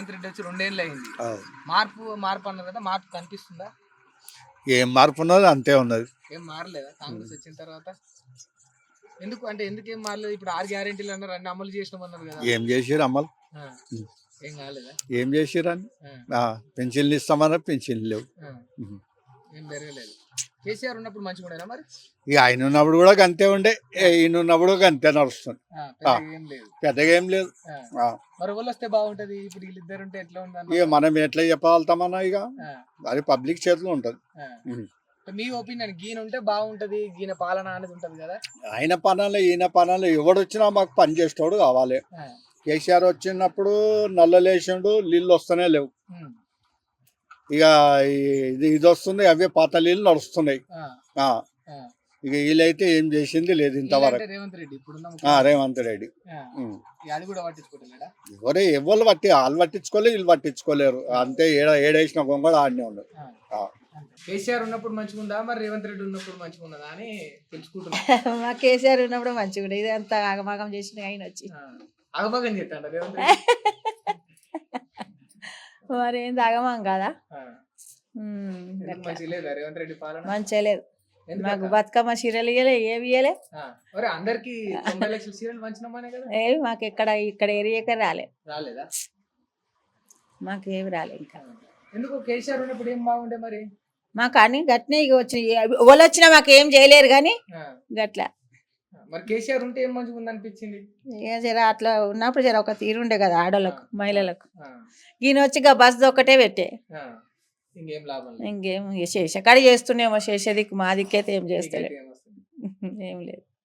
రేవంత్ రెడ్డి వచ్చి రెండేళ్ళు అయింది. మార్పు మార్పు అన్నారు కదా మార్పు కనిపిస్తుందా? ఏం మార్పు ఉన్నది అంతే ఉన్నది. ఏం మారలేదా? కాంగ్రెస్ వచ్చిన తర్వాత? ఎందుకు అంటే ఎందుకు ఏం మారలేదు? ఇప్పుడు ఆరు గ్యారెంటీలు అన్నారు అన్ని అమలు చేసినామన్నారు కదా. ఏం చేసిరు అమ్మలు ఆ. ఏం కాలేదా? ఏం చేసిరని ఆ. పెన్షన్లు ఇస్తామన్నా పెన్షన్లు లేవు. ఏం పెరగలేదు కేసీఆర్ ఉన్నప్పుడు మంచిగా ఉండేనా మరి? ఇక ఆయన ఉన్నప్పుడు కూడా అంతే ఉండే. ఈయన ఉన్నప్పుడు అంతే నడుస్తుంది. పెద్దగా ఏం లేదు. మరి వాళ్ళు వస్తే బాగుంటది. ఇప్పుడు వీళ్ళిద్దరు ఉంటే ఎట్లా ఉంది ఇక మనం ఎట్లా చెప్పగలుగుతామన్నా ఇక. అది పబ్లిక్ చేతిలో ఉంటుంది. మీ ఒపీనియన్ గీన ఉంటే బాగుంటది గీన పాలన అనేది ఉంటది కదా? ఆయన పనులు ఈయన పనులు ఎవడు వచ్చినా మాకు పని చేసేటోడు కావాలి. కేసీఆర్ వచ్చినప్పుడు నల్లలేసిండు నీళ్ళు వస్తూనే లేవు. ఇక ఇది ఇది వస్తుంది అవే పాత నీళ్ళు నడుస్తున్నాయి. ఆ. ఆ. ఆ. ఇక వీళ్ళైతే ఏం చేసింది లేదు ఇంతవరకు. రేవంత్ రెడ్డి ఎవరే ఎవరు పట్టి వాళ్ళు పట్టించుకోలేరు వీళ్ళు పట్టించుకోలేరు. అంతే ఏడ ఏడేసిన గొంగళ ఆడనే ఉండదు. కేసీఆర్ ఉన్నప్పుడు మంచిగా ఉందా మరి రేవంత్ రెడ్డి ఉన్నప్పుడు మంచిగా ఉన్నదా అని తెలుసుకుంటున్నా. మా కేసీఆర్ ఉన్నప్పుడు మంచిగా ఉండే ఇది అంతా ఆగమాగం చేసిన ఆయన వచ్చి. ఆ. అగమగం చెప్తాడు రేవంత్ రెడ్డి? మరి ఏంది ఆగమం కాదా ఆ. ఉమ్, ఎందుకు అట్లా. మంచిగా లేదా? మాకు? బతుకమ్మ చీరలు ఇయ్యలే ఏవి ఇయ్యలే. అందరికి ఏవి మాకు ఎక్కడ ఇక్కడ ఏరియాకే రాలే. రాలేదా? మాకు ఏవి రాలే ఇంకా. ఎందుకు కేసీఆర్ ఉన్నప్పుడు ఏం బాగుండే మరి? మాకు అన్ని గట్నే వచ్చినాయి. వాళ్ళు వచ్చినా మాకు ఏం చేయలేరు కానీ. గట్ల. మరి కేసీఆర్ ఉంటే ఏం మంచిగా ఉంది అనిపించింది ఇక జర అట్లా ఉన్నప్పుడు జర ఒక తీరుండే కదా ఆడోళ్ళకు మహిళలకు. ఈయన వచ్చి బస్ ఒక్కటే పెట్టే. ఇంకేం లాభం ఇంకేం చేసే కాడ చేస్తుండేమో చేసేది మా దిక్కైతే ఏం వస్తుంది? ఏం లేదు.